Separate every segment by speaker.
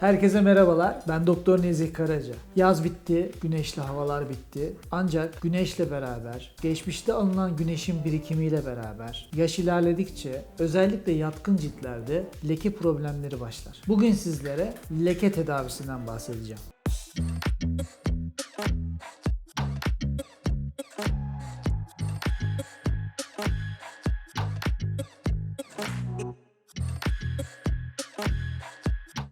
Speaker 1: Herkese merhabalar. Ben Doktor Nezih Karaca. Yaz bitti, güneşli havalar bitti. Ancak güneşle beraber, geçmişte alınan güneşin birikimiyle beraber yaş ilerledikçe özellikle yatkın ciltlerde leke problemleri başlar. Bugün sizlere leke tedavisinden bahsedeceğim.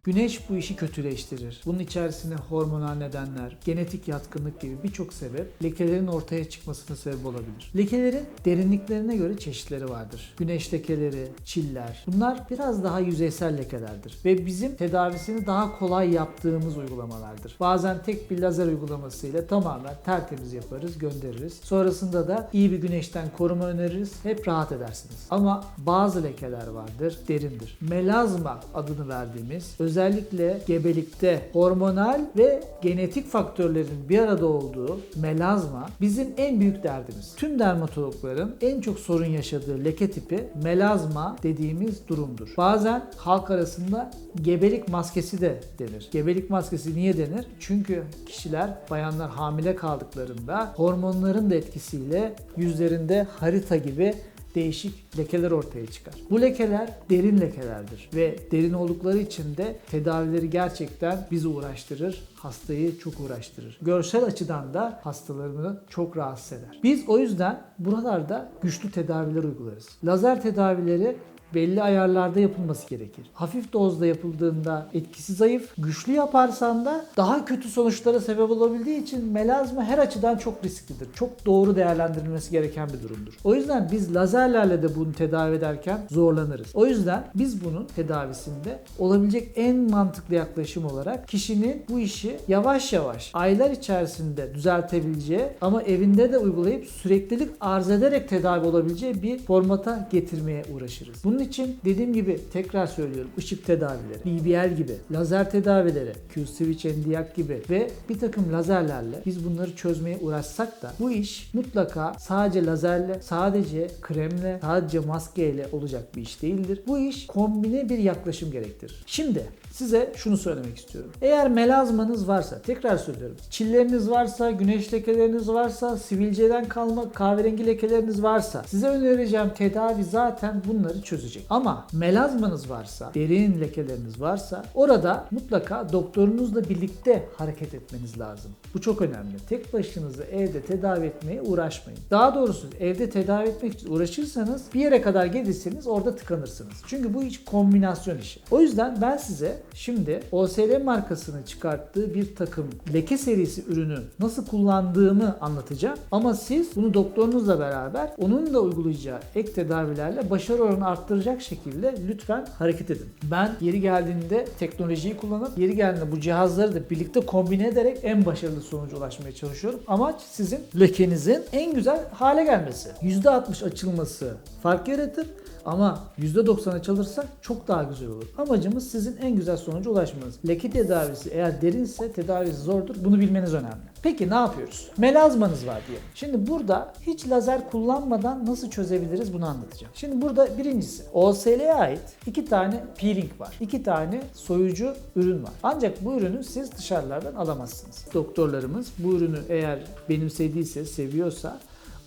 Speaker 1: Güneş bu işi kötüleştirir. Bunun içerisinde hormonal nedenler, genetik yatkınlık gibi birçok sebep lekelerin ortaya çıkmasına sebep olabilir. Lekelerin derinliklerine göre çeşitleri vardır. Güneş lekeleri, çiller. Bunlar biraz daha yüzeysel lekelerdir ve bizim tedavisini daha kolay yaptığımız uygulamalardır. Bazen tek bir lazer uygulamasıyla tamamen tertemiz yaparız, göndeririz. Sonrasında da iyi bir güneşten koruma öneririz. Hep rahat edersiniz. Ama bazı lekeler vardır, derindir. Melazma adını verdiğimiz özellikle gebelikte hormonal ve genetik faktörlerin bir arada olduğu melazma bizim en büyük derdimiz. Tüm dermatologların en çok sorun yaşadığı leke tipi melazma dediğimiz durumdur. Bazen halk arasında gebelik maskesi de denir. Gebelik maskesi niye denir? Çünkü kişiler, bayanlar hamile kaldıklarında hormonların da etkisiyle yüzlerinde harita gibi değişik lekeler ortaya çıkar. Bu lekeler derin lekelerdir ve derin oldukları için de tedavileri gerçekten bizi uğraştırır, hastayı çok uğraştırır. Görsel açıdan da hastalarını çok rahatsız eder. Biz o yüzden buralarda güçlü tedaviler uygularız. Lazer tedavileri belli ayarlarda yapılması gerekir. Hafif dozda yapıldığında etkisi zayıf, güçlü yaparsan da daha kötü sonuçlara sebep olabildiği için melazma her açıdan çok risklidir. Çok doğru değerlendirilmesi gereken bir durumdur. O yüzden biz lazerlerle de bunu tedavi ederken zorlanırız. O yüzden biz bunun tedavisinde olabilecek en mantıklı yaklaşım olarak kişinin bu işi yavaş yavaş aylar içerisinde düzeltebileceği ama evinde de uygulayıp süreklilik arz ederek tedavi olabileceği bir formata getirmeye uğraşırız. Bunun için dediğim gibi tekrar söylüyorum ışık tedavileri, BBL gibi, lazer tedavileri, Q-Switch NDIAC gibi ve bir takım lazerlerle biz bunları çözmeye uğraşsak da bu iş mutlaka sadece lazerle, sadece kremle, sadece maskeyle olacak bir iş değildir. Bu iş kombine bir yaklaşım gerektirir. Şimdi size şunu söylemek istiyorum. Eğer melazmanız varsa, tekrar söylüyorum. Çilleriniz varsa, güneş lekeleriniz varsa, sivilceden kalma kahverengi lekeleriniz varsa size önereceğim tedavi zaten bunları çözecek. Ama melazmanız varsa, derin lekeleriniz varsa orada mutlaka doktorunuzla birlikte hareket etmeniz lazım. Bu çok önemli. Tek başınıza evde tedavi etmeye uğraşmayın. Daha doğrusu evde tedavi etmek için uğraşırsanız bir yere kadar gelirseniz orada tıkanırsınız. Çünkü bu iş kombinasyon işi. O yüzden ben size şimdi OSL markasının çıkarttığı bir takım leke serisi ürünü nasıl kullandığımı anlatacağım. Ama siz bunu doktorunuzla beraber onun da uygulayacağı ek tedavilerle başarı oranını arttıracak şekilde lütfen hareket edin. Ben yeri geldiğinde teknolojiyi kullanıp yeri geldiğinde bu cihazları da birlikte kombine ederek en başarılı sonuca ulaşmaya çalışıyorum. Amaç sizin lekenizin en güzel hale gelmesi. %60 açılması fark yaratır. Ama %90 açılırsa çok daha güzel olur. Amacımız sizin en güzel sonuca ulaşmanız. Leke tedavisi eğer derinse tedavisi zordur. Bunu bilmeniz önemli. Peki ne yapıyoruz? Melazmanız var diye. Şimdi burada hiç lazer kullanmadan nasıl çözebiliriz bunu anlatacağım. Şimdi burada birincisi OSL'ye ait iki tane peeling var. iki tane soyucu ürün var. Ancak bu ürünü siz dışarılardan alamazsınız. Doktorlarımız bu ürünü eğer benimsediyse, seviyorsa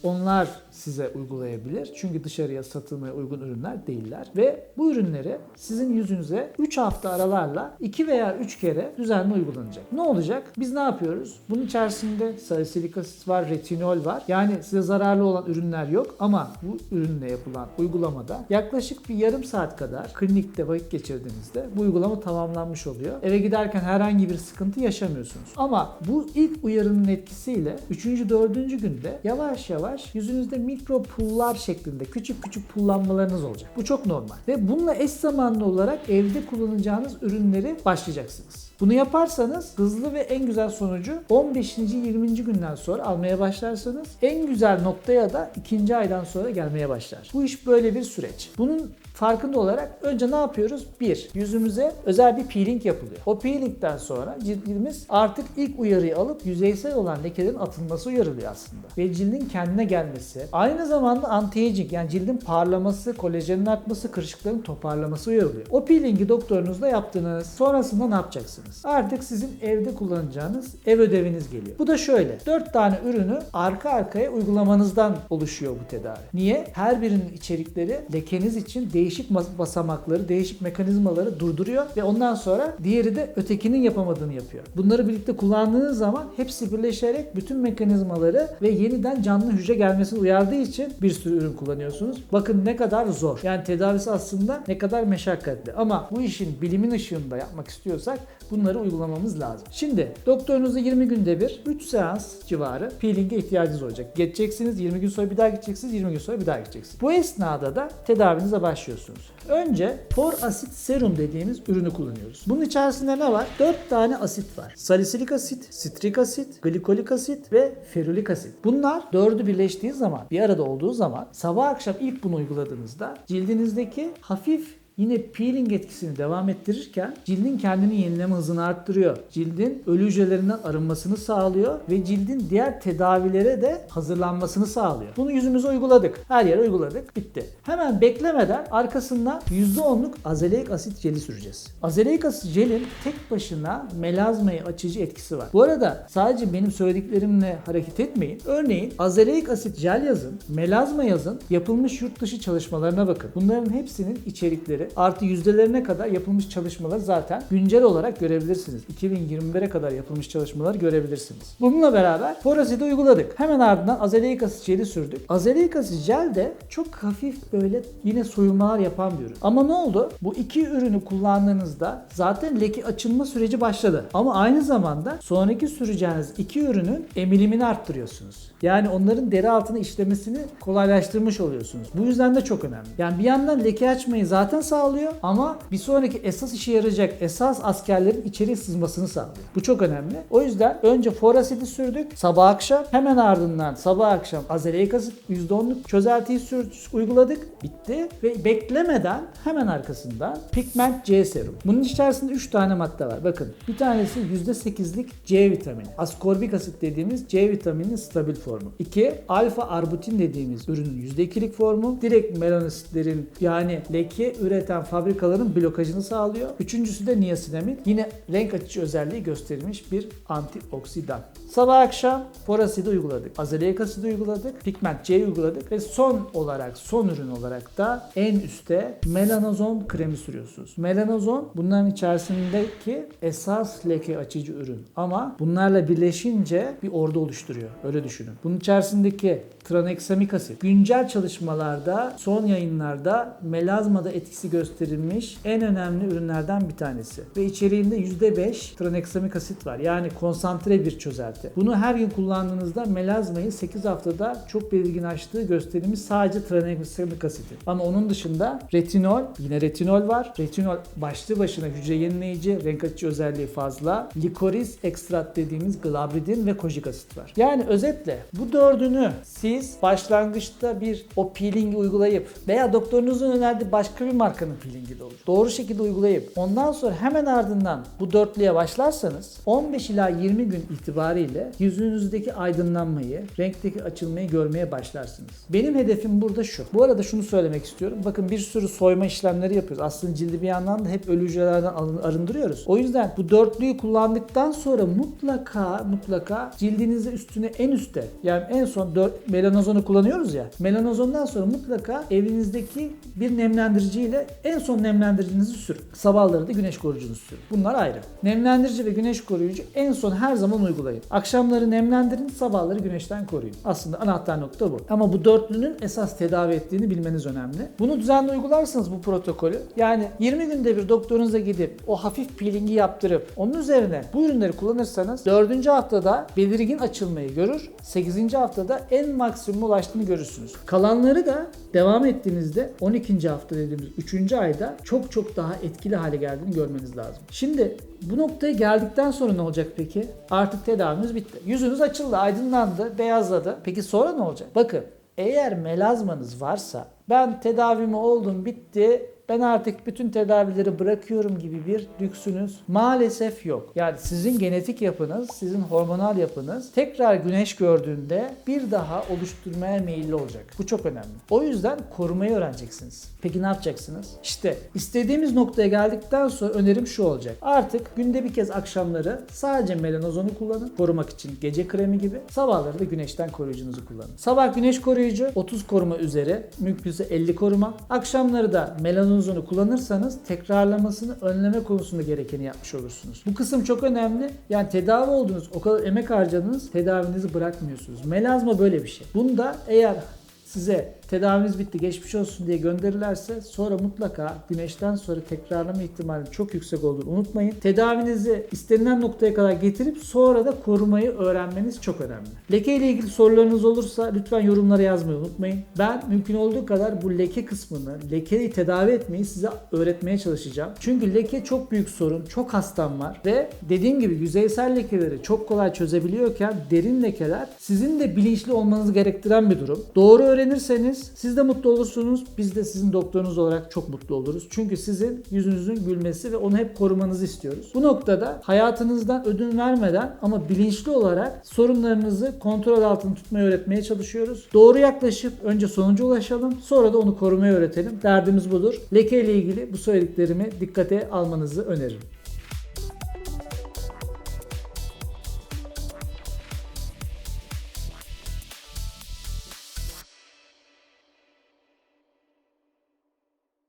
Speaker 1: onlar size uygulayabilir. Çünkü dışarıya satılmaya uygun ürünler değiller. Ve bu ürünleri sizin yüzünüze 3 hafta aralarla 2 veya 3 kere düzenli uygulanacak. Ne olacak? Biz ne yapıyoruz? Bunun içerisinde salisilik asit var, retinol var. Yani size zararlı olan ürünler yok ama bu ürünle yapılan uygulamada yaklaşık bir yarım saat kadar klinikte vakit geçirdiğinizde bu uygulama tamamlanmış oluyor. Eve giderken herhangi bir sıkıntı yaşamıyorsunuz. Ama bu ilk uyarının etkisiyle 3. 4. günde yavaş yavaş yüzünüzde mikro pullar şeklinde küçük küçük pullanmalarınız olacak. Bu çok normal. Ve bununla eş zamanlı olarak evde kullanacağınız ürünleri başlayacaksınız. Bunu yaparsanız hızlı ve en güzel sonucu 15. 20. günden sonra almaya başlarsanız en güzel noktaya da ikinci aydan sonra gelmeye başlar. Bu iş böyle bir süreç. Bunun farkında olarak önce ne yapıyoruz? Bir, yüzümüze özel bir peeling yapılıyor. O peelingden sonra cildimiz artık ilk uyarıyı alıp yüzeysel olan lekelerin atılması uyarılıyor aslında. Ve cildin kendine gelmesi. Aynı zamanda anti-aging yani cildin parlaması, kolajenin artması, kırışıkların toparlaması uyarılıyor. O peelingi doktorunuzla yaptınız. Sonrasında ne yapacaksınız? Artık sizin evde kullanacağınız ev ödeviniz geliyor. Bu da şöyle. 4 tane ürünü arka arkaya uygulamanızdan oluşuyor bu tedavi. Niye? Her birinin içerikleri lekeniz için değişik basamakları, değişik mekanizmaları durduruyor ve ondan sonra diğeri de ötekinin yapamadığını yapıyor. Bunları birlikte kullandığınız zaman hepsi birleşerek bütün mekanizmaları ve yeniden canlı hücre gelmesini uyardığı için bir sürü ürün kullanıyorsunuz. Bakın ne kadar zor. Yani tedavisi aslında ne kadar meşakkatli. Ama bu işin bilimin ışığında yapmak istiyorsak bunları uygulamamız lazım. Şimdi doktorunuza 20 günde bir 3 seans civarı peeling'e ihtiyacınız olacak. Geçeceksiniz 20 gün sonra bir daha gideceksiniz 20 gün sonra bir daha gideceksiniz. Bu esnada da tedavinize başlıyorsunuz. Önce for asit serum dediğimiz ürünü kullanıyoruz. Bunun içerisinde ne var? 4 tane asit var. Salisilik asit, sitrik asit, glikolik asit ve ferulik asit. Bunlar dördü birleştiği zaman, bir arada olduğu zaman sabah akşam ilk bunu uyguladığınızda cildinizdeki hafif Yine peeling etkisini devam ettirirken cildin kendini yenileme hızını arttırıyor. Cildin ölü hücrelerinden arınmasını sağlıyor ve cildin diğer tedavilere de hazırlanmasını sağlıyor. Bunu yüzümüze uyguladık. Her yere uyguladık. Bitti. Hemen beklemeden arkasından %10'luk azeleik asit jeli süreceğiz. Azeleik asit jelin tek başına melazmayı açıcı etkisi var. Bu arada sadece benim söylediklerimle hareket etmeyin. Örneğin azeleik asit jel yazın, melazma yazın, yapılmış yurt dışı çalışmalarına bakın. Bunların hepsinin içerikleri artı yüzdelerine kadar yapılmış çalışmaları zaten güncel olarak görebilirsiniz. 2021'e kadar yapılmış çalışmaları görebilirsiniz. Bununla beraber Forasit'i uyguladık. Hemen ardından azeleik asit jeli sürdük. Azeleik asit jel de çok hafif böyle yine soyulmalar yapan bir ürün. Ama ne oldu? Bu iki ürünü kullandığınızda zaten leke açılma süreci başladı. Ama aynı zamanda sonraki süreceğiniz iki ürünün emilimini arttırıyorsunuz. Yani onların deri altına işlemesini kolaylaştırmış oluyorsunuz. Bu yüzden de çok önemli. Yani bir yandan leke açmayı zaten sağlıyor ama bir sonraki esas işe yarayacak esas askerlerin içeri sızmasını sağlıyor. Bu çok önemli. O yüzden önce forasidi sürdük sabah akşam. Hemen ardından sabah akşam azeleik asit %10'luk çözeltiyi sür, uyguladık. Bitti. Ve beklemeden hemen arkasından pigment C serum. Bunun içerisinde 3 tane madde var. Bakın bir tanesi %8'lik C vitamini. Askorbik asit dediğimiz C vitamininin stabil formu. 2. Alfa arbutin dediğimiz ürünün %2'lik formu. Direkt melanositlerin yani leke üreten fabrikaların blokajını sağlıyor. Üçüncüsü de niasinamid. Yine renk açıcı özelliği gösterilmiş bir antioksidan. Sabah akşam forasidi uyguladık. Azeleik asidi uyguladık. Pigment C uyguladık. Ve son olarak, son ürün olarak da en üstte melanozon kremi sürüyorsunuz. Melanozon bunların içerisindeki esas leke açıcı ürün. Ama bunlarla birleşince bir ordu oluşturuyor. Öyle düşünün. Bunun içerisindeki traneksamik asit. Güncel çalışmalarda, son yayınlarda melazmada etkisi gösterilmiş en önemli ürünlerden bir tanesi. Ve içeriğinde %5 traneksamik asit var. Yani konsantre bir çözelti. Bunu her gün kullandığınızda melazmayı 8 haftada çok belirginleştiği gösterilmiş sadece traneksamik asiti. Ama onun dışında retinol, yine retinol var. Retinol başlı başına hücre yenileyici, renk açıcı özelliği fazla. Likoris ekstrat dediğimiz glabridin ve kojik asit var. Yani özetle bu dördünü siz başlangıçta bir o peelingi uygulayıp veya doktorunuzun önerdiği başka bir markanın peelingi de olur. Doğru şekilde uygulayıp ondan sonra hemen ardından bu dörtlüye başlarsanız 15 ila 20 gün itibariyle yüzünüzdeki aydınlanmayı, renkteki açılmayı görmeye başlarsınız. Benim hedefim burada şu. Bu arada şunu söylemek istiyorum. Bakın bir sürü soyma işlemleri yapıyoruz. Aslında cildi bir yandan da hep ölü hücrelerden arındırıyoruz. O yüzden bu dörtlüyü kullandıktan sonra mutlaka mutlaka cildinizi üstüne en üstte yani en son dört, melanozonu kullanıyoruz ya. Melanozondan sonra mutlaka evinizdeki bir nemlendiriciyle en son nemlendiricinizi sürün. Sabahları da güneş koruyucunuzu sürün. Bunlar ayrı. Nemlendirici ve güneş koruyucu en son her zaman uygulayın. Akşamları nemlendirin, sabahları güneşten koruyun. Aslında anahtar nokta bu. Ama bu dörtlünün esas tedavi ettiğini bilmeniz önemli. Bunu düzenli uygularsanız bu protokolü yani 20 günde bir doktorunuza gidip o hafif peelingi yaptırıp onun üzerine bu ürünleri kullanırsanız 4. haftada belirgin açılmayı görür. 8. haftada en maksimum ulaştığını görürsünüz. Kalanları da devam ettiğinizde 12. hafta dediğimiz 3. ayda çok çok daha etkili hale geldiğini görmeniz lazım. Şimdi bu noktaya geldikten sonra ne olacak peki? Artık tedavimiz bitti. Yüzünüz açıldı, aydınlandı, beyazladı. Peki sonra ne olacak? Bakın Eğer melazmanız varsa ben tedavimi oldum bitti ben artık bütün tedavileri bırakıyorum gibi bir lüksünüz maalesef yok. Yani sizin genetik yapınız, sizin hormonal yapınız tekrar güneş gördüğünde bir daha oluşturmaya meyilli olacak. Bu çok önemli. O yüzden korumayı öğreneceksiniz. Peki ne yapacaksınız? İşte istediğimiz noktaya geldikten sonra önerim şu olacak. Artık günde bir kez akşamları sadece melanozonu kullanın. Korumak için gece kremi gibi. Sabahları da güneşten koruyucunuzu kullanın. Sabah güneş koruyucu 30 koruma üzeri. Mümkünse 50 koruma. Akşamları da melanozonu kullanırsanız tekrarlamasını önleme konusunda gerekeni yapmış olursunuz. Bu kısım çok önemli. Yani tedavi oldunuz, o kadar emek harcadınız, tedavinizi bırakmıyorsunuz. Melazma böyle bir şey. Bunda eğer size tedaviniz bitti geçmiş olsun diye gönderirlerse sonra mutlaka güneşten sonra tekrarlama ihtimali çok yüksek olur unutmayın. Tedavinizi istenilen noktaya kadar getirip sonra da korumayı öğrenmeniz çok önemli. Leke ile ilgili sorularınız olursa lütfen yorumlara yazmayı unutmayın. Ben mümkün olduğu kadar bu leke kısmını, lekeyi tedavi etmeyi size öğretmeye çalışacağım. Çünkü leke çok büyük sorun, çok hastam var ve dediğim gibi yüzeysel lekeleri çok kolay çözebiliyorken derin lekeler sizin de bilinçli olmanızı gerektiren bir durum. Doğru öğrenirseniz siz de mutlu olursunuz. Biz de sizin doktorunuz olarak çok mutlu oluruz. Çünkü sizin yüzünüzün gülmesi ve onu hep korumanızı istiyoruz. Bu noktada hayatınızdan ödün vermeden ama bilinçli olarak sorunlarınızı kontrol altında tutmayı öğretmeye çalışıyoruz. Doğru yaklaşıp önce sonuca ulaşalım. Sonra da onu korumayı öğretelim. Derdimiz budur. Leke ile ilgili bu söylediklerimi dikkate almanızı öneririm.